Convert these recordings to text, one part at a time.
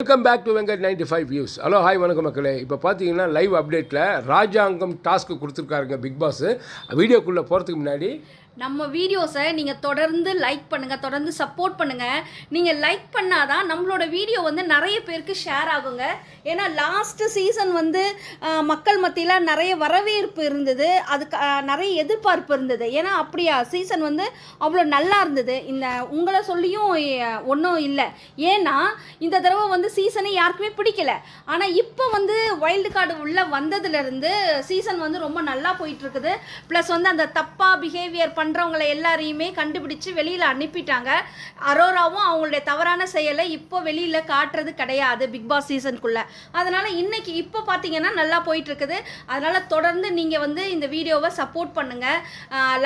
Welcome back to Venkat ninety five views hello hi வணக்கம் மக்களே. இப்போ பார்த்தீங்கன்னா லைவ் அப்டேட்டில் ராஜாங்கம் டாஸ்க்கு கொடுத்துருக்காருங்க பிக் பாஸ் வீடியோக்குள்ளே போகிறதுக்கு முன்னாடி நம்ம வீடியோஸை நீங்கள் தொடர்ந்து லைக் பண்ணுங்கள் தொடர்ந்து சப்போர்ட் பண்ணுங்கள் நீங்கள் லைக் பண்ணாதான் நம்மளோட வீடியோ வந்து நிறைய பேருக்கு ஷேர் ஆகுங்க. ஏன்னா லாஸ்ட்டு சீசன் வந்து மக்கள் மத்தியில் நிறைய வரவேற்பு இருந்தது. அதுக்கு நிறைய எதிர்பார்ப்பு இருந்தது. ஏன்னா அப்படியா சீசன் வந்து அவ்வளோ நல்லா இருந்தது. இந்த உங்களை சொல்லியும் ஒன்றும் இல்லை. ஏன்னா இந்த தடவை வந்து சீசனே யாருக்குமே பிடிக்கல. ஆனால் இப்போ வந்து வைல்டு கார்டு உள்ளே வந்ததுலேருந்து சீசன் வந்து ரொம்ப நல்லா போயிட்டுருக்குது ப்ளஸ் வந்து அந்த தப்பாக பிஹேவியர் பண்ண பண்ணுறவங்கள எல்லாரையுமே கண்டுபிடிச்சு வெளியில் அனுப்பிட்டாங்க. அரோராவும் அவங்களுடைய தவறான செயலை இப்போ வெளியில் காட்டுறது கிடையாது பிக் பாஸ் சீசனுக்குள்ளே. அதனால் இன்றைக்கி இப்போ பார்த்தீங்கன்னா நல்லா போயிட்டுருக்குது. அதனால் தொடர்ந்து நீங்கள் வந்து இந்த வீடியோவை சப்போர்ட் பண்ணுங்கள்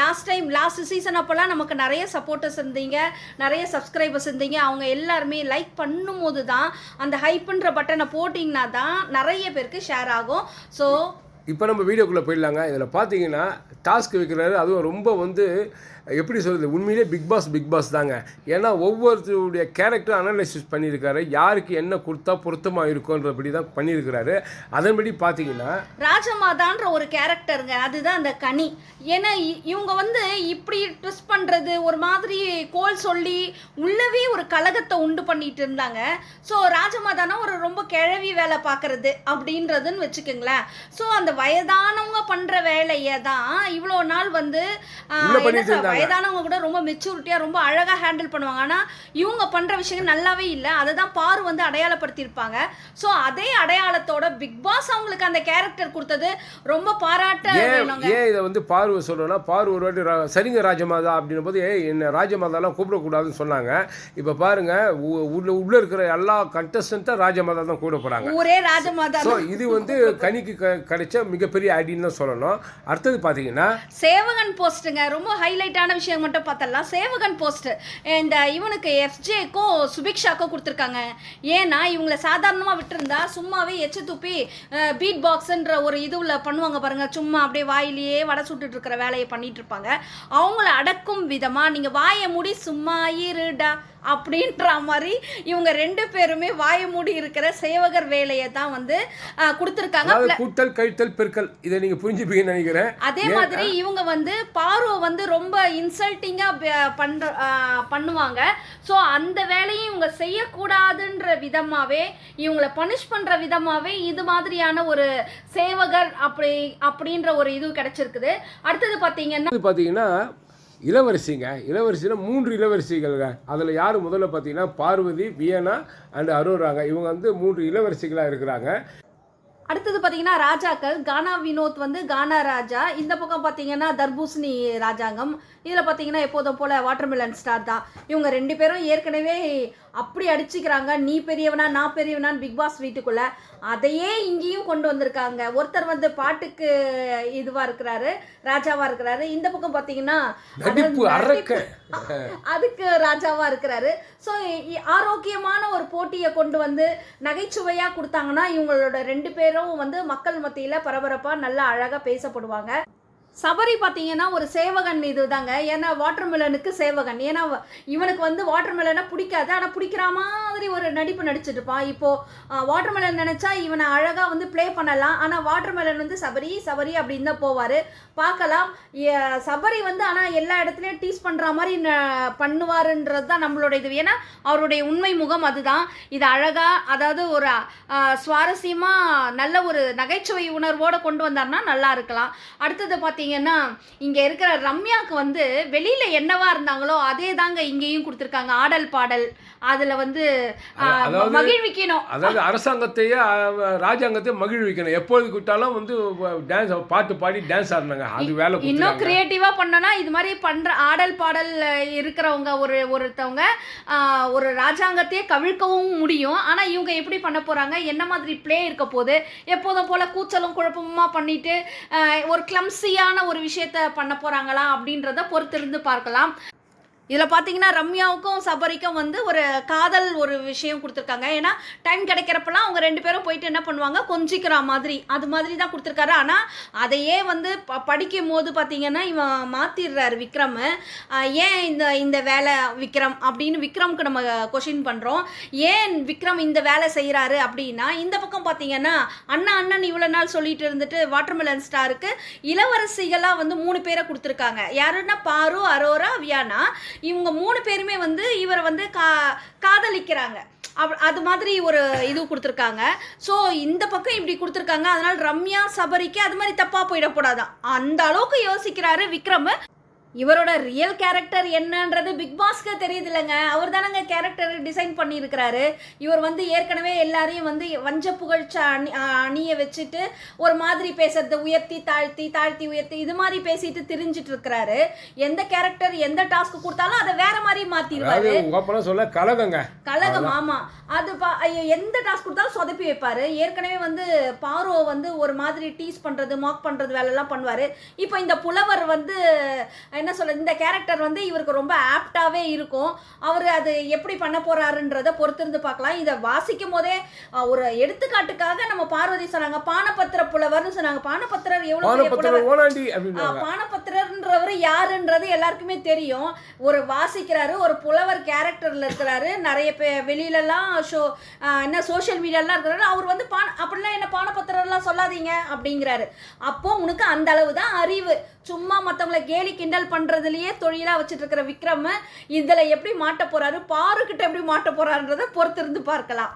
லாஸ்ட் டைம் லாஸ்ட் சீசன் அப்போல்லாம் நமக்கு நிறைய சப்போர்ட்டர்ஸ் இருந்தீங்க. நிறைய சப்ஸ்கிரைபர்ஸ் இருந்தீங்க. அவங்க எல்லாருமே லைக் பண்ணும்போது தான் அந்த ஹைப்புன்ற பட்டனை போட்டிங்கன்னா தான் நிறைய பேருக்கு ஷேர் ஆகும். ஸோ இப்போ நம்ம வீடியோக்குள்ளே போயிடலாங்க. இதில் பார்த்தீங்கன்னா டாஸ்க் வைக்கிறாரு. அதுவும் ரொம்ப வந்து எப்படி சொல்கிறது உண்மையிலே பிக் பாஸ் பிக் பாஸ் தாங்க. ஏன்னா ஒவ்வொருத்தருடைய கேரக்டர் அனலைசிஸ் பண்ணியிருக்காரு. யாருக்கு என்ன கொடுத்தா பொருத்தமாக இருக்குன்றபடி தான் பண்ணியிருக்கிறாரு. அதன்படி பார்த்தீங்கன்னா ராஜமாதான்ற ஒரு கேரக்டருங்க அதுதான் அந்த கனி. ஏன்னா இவங்க வந்து இப்படி ட்விஸ்ட் பண்ணுறது ஒரு மாதிரி கோல் சொல்லி உள்ளவே ஒரு கலகத்தை உண்டு பண்ணிட்டு இருந்தாங்க. ஸோ ராஜமாதானா ஒரு ரொம்ப கிழவி வேலை பார்க்கறது அப்படின்றதுன்னு வச்சுக்கோங்களேன். ஸோ அந்த வயதானவங்க பண்ணுற வேலையை தான் இவ்வளோ நாள் வந்து வயதானவங்க கூட ரொம்ப மெச்சூரிட்டியாக ரொம்ப அழகாக ஹேண்டில் பண்ணுவாங்க. ஆனால் இவங்க பண்ணுற விஷயங்கள் நல்லாவே இல்லை. அதை தான் பாரு வந்து அடையாளப்படுத்தியிருப்பாங்க. ஸோ அதே அடையாளத்தோட பிக் பாஸ் அவங்களுக்கு அந்த கேரக்டர் கொடுத்தது ரொம்ப பாராட்ட ஏன் இதை வந்து பார்வை சொல்கிறோன்னா பார்வை ஒரு வாட்டி சரிங்க ராஜமாதா அப்படின்னும் போது என்ன ராஜமாதாலாம் கூப்பிடக்கூடாதுன்னு சொன்னாங்க. இப்போ பாருங்க உள்ள உள்ள இருக்கிற எல்லா கண்டஸ்டண்ட்டாக ராஜமாதா தான் கூட போகிறாங்க ஊரே ராஜமாதா ஸோ இது வந்து கனிக்கு கிடைச்ச மிகப்பெரிய ஐடின்னு தான் சொல்லணும். அடுத்தது பார்த்தீங்கன்னா சேவகன் போஸ்ட்டுங்க ரொம்ப ஹைலைட்டான விஷயம் மட்டும் பார்த்தலாம் சேவகன் போஸ்ட் இந்த இவனுக்கு எஃப்ஜேக்கோ சுபிக்ஷாக்கோ கொடுத்துருக்காங்க. ஏன்னா இவங்கள சாதாரணமாக விட்டுருந்தா சும்மாவே எச்சு துப்பி பீட் பாக்ஸ்ன்ற ஒரு இதுவில் பண்ணுவாங்க பாருங்க. சும்மா அப்படியே வாயிலேயே வடை சுட்டுட்டு இருக்கிற வேலையை பண்ணிட்டு இருப்பாங்க. அவங்கள அடக்கும் விதமாக நீங்கள் வாயை மூடி சும்மா இருடா அப்படின்ற மாதிரி இவங்க ரெண்டு பேருமே வாயை மூடி இருக்கிற சேவகர் வேலையை தான் வந்து கொடுத்துருக்காங்க. கூட்டல் கழித்தல் பெருக்கல் இதை நீங்கள் புரிஞ்சுப்பீங்கன்னு நினைக்கிறேன். அதே மாதிரி இவங்க வந்து பார்வை வந்து ரொம்ப இன்சல்ட்டிங்காக பண்ற பண்ணுவாங்க. ஸோ அந்த வேலையை இவங்க செய்யக்கூடாதுன்ற விதமாகவே இவங்கள பனிஷ் பண்ணுற விதமாகவே இது மாதிரியான ஒரு சேவகர் அப்படி அப்படின்ற ஒரு இது கிடைச்சிருக்குது. அடுத்தது பார்த்தீங்கன்னா பார்த்தீங்கன்னா இளவரசிங்க. இளவரசினா மூன்று இளவரசிகள்ங்க. அதில் யார் முதல்ல பார்த்தீங்கன்னா பார்வதி வியனா அண்ட் அரோராங்க. இவங்க வந்து மூன்று இளவரசிகளாக இருக்கிறாங்க. அடுத்தது பார்த்தீங்கன்னா ராஜாக்கள். கானா வினோத் வந்து கானா ராஜா. இந்த பக்கம் பார்த்தீங்கன்னா தர்பூசணி ராஜாங்கம். இதில் பார்த்தீங்கன்னா எப்போதும் போல் வாட்டர்மெலன் ஸ்டார் தான். இவங்க ரெண்டு பேரும் ஏற்கனவே அப்படி அடிச்சுக்கிறாங்க. நீ பெரியவனா நான் பெரியவனான்னு பிக் பாஸ் வீட்டுக்குள்ளே அதையே இங்கேயும் கொண்டு வந்திருக்காங்க. ஒருத்தர் வந்து பாட்டுக்கு இதுவாக இருக்கிறாரு ராஜாவாக இருக்கிறாரு. இந்த பக்கம் பார்த்தீங்கன்னா அரக்க. அதுக்கு ராஜாவா இருக்கிறாரு. ஸோ ஆரோக்கியமான ஒரு போட்டியை கொண்டு வந்து நகைச்சுவையா கொடுத்தாங்கன்னா இவங்களோட ரெண்டு பேரும் வந்து மக்கள் மத்தியில பரபரப்பா நல்லா அழகா பேசப்படுவாங்க. சபரி பார்த்தீங்கன்னா ஒரு சேவகன் இதுதாங்க ஏன்னா வாட்டர்மெலனுக்கு சேவகன். ஏன்னா இவனுக்கு வந்து வாட்டர்மெலனை பிடிக்காது. ஆனால் பிடிக்கிற மாதிரி ஒரு நடிப்பு நடிச்சிட்டு இருப்பான். இப்போ வாட்டர்மெலன் நினச்சா இவனை அழகாக வந்து ப்ளே பண்ணலாம். ஆனால் வாட்டர்மெலன் வந்து சபரி சபரி அப்படின்னு தான் போவார். பார்க்கலாம். சபரி வந்து ஆனால் எல்லா இடத்துலையும் டீஸ் பண்ணுற மாதிரி ந- பண்ணுவாருன்றது தான் நம்மளோட இது. ஏன்னா அவருடைய உண்மை முகம் அதுதான். இது அழகாக அதாவது ஒரு சுவாரஸ்யமாக நல்ல ஒரு நகைச்சுவை உணர்வோடு கொண்டு வந்தார்னா நல்லா இருக்கலாம். அடுத்தது பார்த்தீங்கன்னா இங்கே இருக்கிற ரம்யாவுக்கு வந்து வெளியில் என்னவா இருந்தாங்களோ அதே தாங்க இங்கேயும் கொடுத்துருக்காங்க. ஆடல் பாடல். அதில் வந்து மகிழ்விக்கணும். அதாவது அரசாங்கத்தையே அஹ், ராஜாங்கத்தையும் மகிழ்விக்கணும். எப்பொழுது கூட்டாலும் வந்து டான்ஸ் பாட்டு பாடி டான்ஸ் ஆடினாங்க. அது வேலை இன்னும் கிரியேட்டிவாக பண்ணனா இது மாதிரி பண்ணுற ஆடல் பாடல் இருக்கிறவங்க ஒரு ஒருத்தவங்க ஒரு ராஜாங்கத்தையே கவிழ்க்கவும் முடியும். ஆனால் இவங்க எப்படி பண்ண போகிறாங்க என்ன மாதிரி ப்ளே இருக்க போகுது? எப்போதும் போல் கூச்சலும் குழப்பமுமா பண்ணிட்டு ஒரு கிளம்சியான ஒரு விஷயத்த பண்ண போகிறாங்களா அப்படின்றத பொறுத்திருந்து பார்க்கலாம். இதில் பார்த்தீங்கன்னா ரம்யாவுக்கும் சபரிக்கும் வந்து ஒரு காதல் ஒரு விஷயம் கொடுத்துருக்காங்க. ஏன்னா டைம் கிடைக்கிறப்பெல்லாம் அவங்க ரெண்டு பேரும் போயிட்டு என்ன பண்ணுவாங்க? கொஞ்சிக்கிற மாதிரி. அது மாதிரி தான் கொடுத்துருக்காரு. ஆனால் அதையே வந்து ப படிக்கும் போது பார்த்தீங்கன்னா இவன் மாற்றிடுறாரு விக்ரம். ஏன் இந்த இந்த வேலை விக்ரம் அப்படின்னு விக்ரம்க்கு நம்ம கொஷின் பண்ணுறோம் ஏன் விக்ரம் இந்த வேலை செய்கிறாரு அப்படின்னா இந்த பக்கம் பார்த்தீங்கன்னா அண்ணா அண்ணன் இவ்வளோ நாள் சொல்லிட்டு இருந்துட்டு வாட்டர்மெலன் ஸ்டாருக்கு இளவரசிகளாக வந்து மூணு பேரை கொடுத்துருக்காங்க. யாருன்னா பாரு அரோரா வியானா. இவங்க மூணு பேருமே வந்து இவரை வந்து கா காதலிக்கிறாங்க. அவ் அது மாதிரி ஒரு இது கொடுத்துருக்காங்க. ஸோ இந்த பக்கம் இப்படி கொடுத்துருக்காங்க. அதனால் ரம்யா சபரிக்கு அது மாதிரி தப்பாக போயிடக்கூடாதான். அந்த அளவுக்கு யோசிக்கிறாரு விக்ரம். இவரோட ரியல் கேரக்டர் என்னன்றது பிக் பாஸ்க்கு தெரியுது இல்லைங்க அவர் தானங்க கேரக்டர் டிசைன் பண்ணியிருக்கிறாரு. இவர் வந்து ஏற்கனவே எல்லாரையும் வந்து வஞ்ச புகழ்ச்ச அணி அணியை வச்சுட்டு ஒரு மாதிரி பேசுறது உயர்த்தி தாழ்த்தி தாழ்த்தி உயர்த்தி இது மாதிரி பேசிட்டு திரிஞ்சிட்டு இருக்கிறாரு எந்த கேரக்டர் எந்த டாஸ்க் கொடுத்தாலும் அதை வேற மாதிரி மாத்திடுவாரு சொல்ல கலகங்க. கழகம் ஆமா. அது எந்த டாஸ்க் கொடுத்தாலும் சொதப்பி வைப்பாரு. ஏற்கனவே வந்து பாரோ வந்து ஒரு மாதிரி டீஸ் பண்றது மாக் பண்றது வேலையெல்லாம் பண்ணுவாரு. இப்போ இந்த புலவர் வந்து என்ன சொல்ல இந்த கேரக்டர் வந்து இவருக்கு ரொம்ப ஆப்டாவே இருக்கும். அவர் அது எப்படி பண்ண போறாருன்றத பொறுத்திருந்து பார்க்கலாம். இதை வாசிக்கும் போதே ஒரு எடுத்துக்காட்டுக்காக நம்ம பார்வதி சொன்னாங்க பானபத்திர புலவர்னு சொன்னாங்க. பானபத்திரர் அப்படின்றாங்க பானபத்திரன்றவர் யாருன்றது எல்லாருக்குமே தெரியும். ஒரு வாசிக்கிறாரு ஒரு புலவர் கேரக்டர்ல இருக்கிறாரு. நிறைய பே வெளியிலலாம் ஷோ என்ன சோஷியல் மீடியாலாம் இருக்கிறாரு அவர் வந்து பான அப்படிலாம் என்ன பானபத்திரம்லாம் சொல்லாதீங்க அப்படிங்கிறாரு. அப்போ உனக்கு அந்த அளவு தான் அறிவு. சும்மா மற்றவங்கள கேலி கிண்டல் பண்ணுறதுலையே தொழிலாக வச்சுட்டு இருக்கிற விக்ரம் இதில் எப்படி மாட்ட போகிறாரு பாருக்கிட்ட எப்படி மாட்ட போகிறாருன்றதை பொறுத்திருந்து பார்க்கலாம்.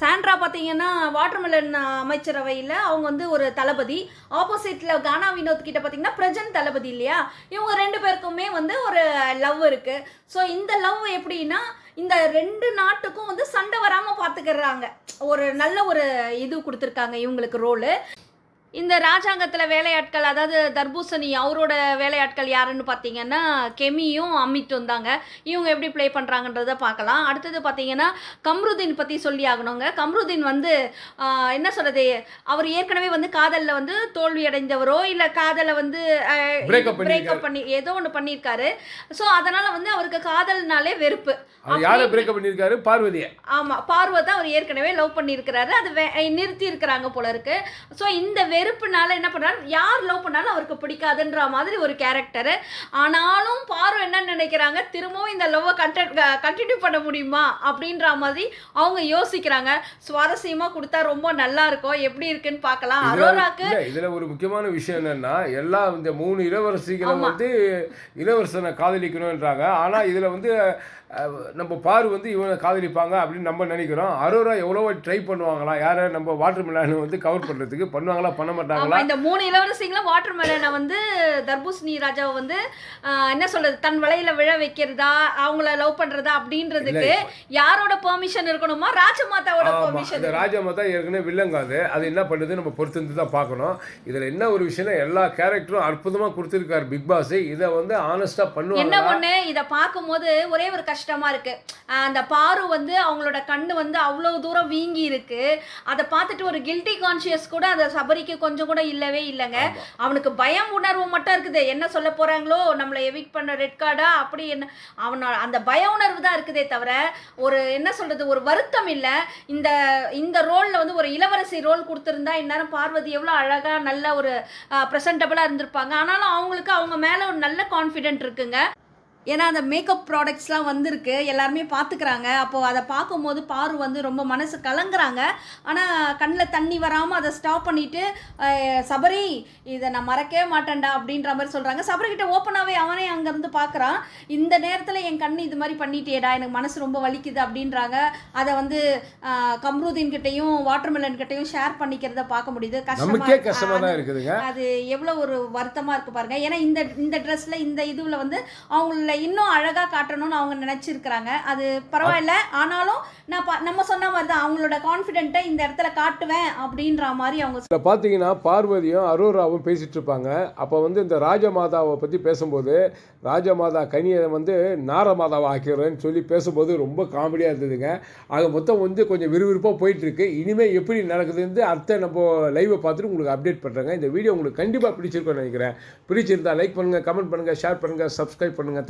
சாண்ட்ரா பார்த்தீங்கன்னா வாட்டர்மெலன் அமைச்சரவையில் அவங்க வந்து ஒரு தளபதி. ஆப்போசிட்டில் கானா வினோத் கிட்ட பார்த்தீங்கன்னா பிரஜன் தளபதி இல்லையா? இவங்க ரெண்டு பேருக்குமே வந்து ஒரு லவ் இருக்குது ஸோ இந்த லவ் எப்படின்னா இந்த ரெண்டு நாட்டுக்கும் வந்து சண்டை வராமல் பார்த்துக்கிறாங்க ஒரு நல்ல ஒரு இது கொடுத்துருக்காங்க இவங்களுக்கு ரோலு இந்த ராஜாங்கத்தில் வேலையாட்கள் அதாவது தர்பூசணி அவரோட வேலையாட்கள் யாருன்னு பார்த்தீங்கன்னா கெமியும் அமித்தும் தாங்க. இவங்க எப்படி ப்ளே பண்ணுறாங்கன்றத பார்க்கலாம் அடுத்தது பார்த்தீங்கன்னா கம்ருதீன் பற்றி சொல்லி ஆகணுங்க. கம்ருதீன் வந்து என்ன சொல்கிறது அவர் ஏற்கனவே வந்து காதலில் வந்து தோல்வி அடைந்தவரோ இல்லை காதலை வந்து பிரேக்கப் பண்ணி ஏதோ ஒன்று பண்ணியிருக்காரு ஸோ அதனால் வந்து அவருக்கு காதல்னாலே வெறுப்பு. யாரை பிரேக்கப் பண்ணியிருக்காரு பார்வதியை. ஆமாம் பார்வதை அவர் ஏற்கனவே லவ் பண்ணியிருக்கிறாரு அது நிறுத்தி இருக்கிறாங்க போல இருக்கு. ஸோ இந்த வெறுப்புனால என்ன பண்ணுறாரு யார் லவ் பண்ணாலும் அவருக்கு பிடிக்காதுன்ற மாதிரி ஒரு கேரக்டரு ஆனாலும் பார்வை என்ன நினைக்கிறாங்க திரும்பவும் இந்த லவ்வை கண்டென்ட் கண்டினியூ பண்ண முடியுமா? அப்படின்ற மாதிரி அவங்க யோசிக்கிறாங்க. சுவாரஸ்யமாக கொடுத்தா ரொம்ப நல்லா இருக்கும் எப்படி இருக்குன்னு பார்க்கலாம். அரோராக்கு இதுல ஒரு முக்கியமான விஷயம் என்னன்னா எல்லா இந்த மூணு இளவரசிகளை ஆமா. வந்து இளவரசனை காதலிக்கணும்ன்றாங்க. ஆனா இதுல வந்து நம்ம பாரு வந்து இவனை காதலிப்பாங்க அப்படின்னு நம்ம நினைக்கிறோம். அரோரா எவ்வளவோ ட்ரை பண்ணுவாங்களா? யாரை நம்ம வாட்டர் மிலான் வந்து கவர் பண்றதுக்கு? பண்ணுவாங்களா? பண்ண ஆமா மாட்டாங்களா? இந்த மூணு இளவரசிங்களும் வாட்டர் மெலனை வந்து தர்பூசணி ராஜாவை வந்து என்ன சொல்றது தன் வலையில விழ வைக்கிறதா அவங்கள லவ் பண்றதா அப்படின்றதுக்கு யாரோட பெர்மிஷன் இருக்கணுமா ராஜமாதாவோட பெர்மிஷன் இந்த ராஜாமா தான் ஏற்கனவே வில்லங்காது அது. என்ன பண்ணுது நம்ம பொறுத்திருந்து தான் பார்க்கணும். இதுல என்ன ஒரு விஷயம்னா எல்லா கேரக்டரும் அற்புதமா கொடுத்துருக்காரு பிக் பாஸ் இதை வந்து ஆனஸ்டா என்ன பண்ணுவாங்க ஒண்ணு இத பார்க்கும்போது ஒரே ஒரு கஷ்டமா இருக்கு. அந்த பாரு வந்து அவங்களோட கண்ணு வந்து அவ்வளவு தூரம் வீங்கி இருக்கு அதை பார்த்துட்டு ஒரு கில்ட்டி கான்சியஸ் கூட அந்த சபரிக்கு கொஞ்சம் கூட இல்லவே இல்லைங்க. அவனுக்கு பயம் உணர்வு மட்டும் இருக்குது. என்ன சொல்ல போறாங்களோ? நம்மளை எவிக் பண்ண ரெட் கார்டா அப்படி என்ன? அவனோட அந்த பய உணர்வு தான் இருக்குதே தவிர ஒரு என்ன சொல்றது ஒரு வருத்தம் இல்லை. இந்த இந்த ரோல்ல வந்து ஒரு இளவரசி ரோல் கொடுத்துருந்தா இந்நேரம் பார்வதி எவ்வளோ அழகா நல்ல ஒரு ப்ரெசன்டபுளாக இருந்திருப்பாங்க. ஆனாலும் அவங்களுக்கு அவங்க மேலே ஒரு நல்ல கான்ஃபிடென்ட் இருக்குங்க. ஏன்னா அந்த மேக்கப் ப்ராடக்ட்ஸ்லாம் வந்திருக்கு. எல்லாருமே பார்த்துக்கிறாங்க அப்போது அதை பார்க்கும்போது பாரு வந்து ரொம்ப மனசு கலங்குறாங்க. ஆனால் கண்ணில் தண்ணி வராமல் அதை ஸ்டாப் பண்ணிட்டு அஹ், சபரி இதை நான் மறக்கவே மாட்டேன்டா அப்படின்ற மாதிரி சொல்கிறாங்க சபரிக்கிட்ட ஓப்பனாகவே அவனே அங்கேருந்து பார்க்குறான் இந்த நேரத்தில் என் கண்ணு இது மாதிரி பண்ணிட்டியேடா எனக்கு மனசு ரொம்ப வலிக்குது அப்படின்றாங்க. அதை வந்து அஹ், கம்ருதீன் கிட்டேயும் வாட்டர்மெலன் கிட்டேயும் ஷேர் பண்ணிக்கிறத பார்க்க முடியுது. நமக்கே கஷ்டமா கஷ்டமா அது- தான் இருக்குதுங்க. அது எவ்வளோ ஒரு வருத்தமாக இருக்கு பாருங்க. ஏன்னா இந்த இந்த ட்ரெஸ்ல இந்த இதுவில் வந்து அவங்கள இன்னும் அழகாக காட்டணும்னு அவங்க நினச்சிருக்கிறாங்க. அது பரவாயில்ல. ஆனாலும் நான் பா நம்ம சொன்ன மாதிரி தான் அவங்களோட கான்ஃபிடென்ட்டை இந்த இடத்துல காட்டுவேன் அப்படின்ற மாதிரி அவங்க இதில் பார்த்தீங்கன்னா பார்வதியும் அரோராவும் பேசிகிட்டு இருப்பாங்க. அப்போ வந்து இந்த ராஜமாதாவை பற்றி பேசும்போது ராஜமாதா கனியை வந்து நாரமாதாவை ஆக்கிறேன்னு சொல்லி பேசும்போது ரொம்ப காமெடியாக இருந்ததுங்க. ஆக மொத்தம் வந்து கொஞ்சம் விறுவிறுப்பாக போயிட்டுருக்கு. இனிமேல் எப்படி நடக்குதுன்னு அடுத்த நம்ம லைவை பார்த்துட்டு உங்களுக்கு அப்டேட் பண்ணுறேங்க இந்த வீடியோ உங்களுக்கு கண்டிப்பாக பிடிச்சிருக்கோன்னு நினைக்கிறேன். பிடிச்சிருந்தா லைக் பண்ணுங்கள் கமெண்ட் பண்ணுங்கள் ஷேர் பண்ணுங்கள் சப்ஸ்கிரைப் பண்ணுங்கள்